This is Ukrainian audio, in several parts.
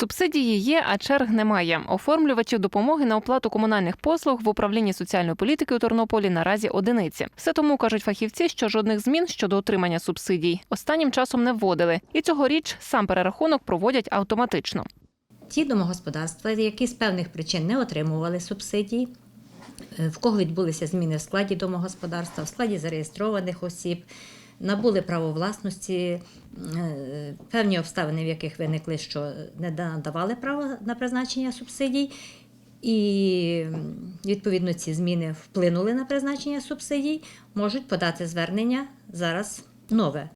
Субсидії є, а черг немає. Оформлювачів допомоги на оплату комунальних послуг в управлінні соціальної політики у Тернополі наразі одиниці. Все тому кажуть фахівці, що жодних змін щодо отримання субсидій останнім часом не вводили, і цьогоріч сам перерахунок проводять автоматично. Ті домогосподарства, які з певних причин не отримували субсидії, е, в кого відбулися зміни в складі домогосподарства, в складі зареєстрованих осіб, набули право власності, е, певні обставини, в яких виникли, що не надавали право на призначення субсидій. І відповідно ці зміни вплинули на призначення субсидій, можуть подати звернення зараз нове.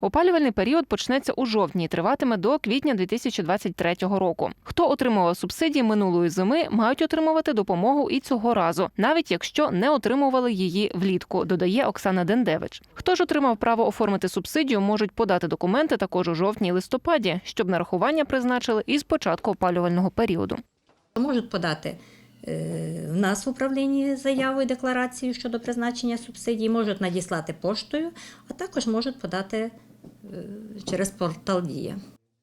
Опалювальний період почнеться у жовтні і триватиме до квітня 2023 року. Хто отримував субсидії минулої зими, мають отримувати допомогу і цього разу, навіть якщо не отримували її влітку, додає Оксана Дендевич. Хто ж отримав право оформити субсидію, можуть подати документи також у жовтні і листопаді, щоб нарахування призначили із початку опалювального періоду. Можуть подати е, в нас в управлінні заяву і декларацію щодо призначення субсидій, можуть надіслати поштою, а також можуть подати через портал Дія.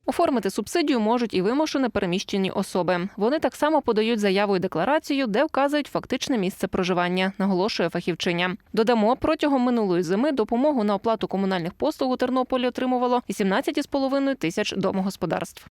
Оформити субсидію можуть і вимушено переміщені особи. Вони так само подають заяву і декларацію, де вказують фактичне місце проживання, наголошує фахівчиня. Додамо, протягом минулої зими допомогу на оплату комунальних послуг у Тернополі отримувало 18,5 тисяч домогосподарств.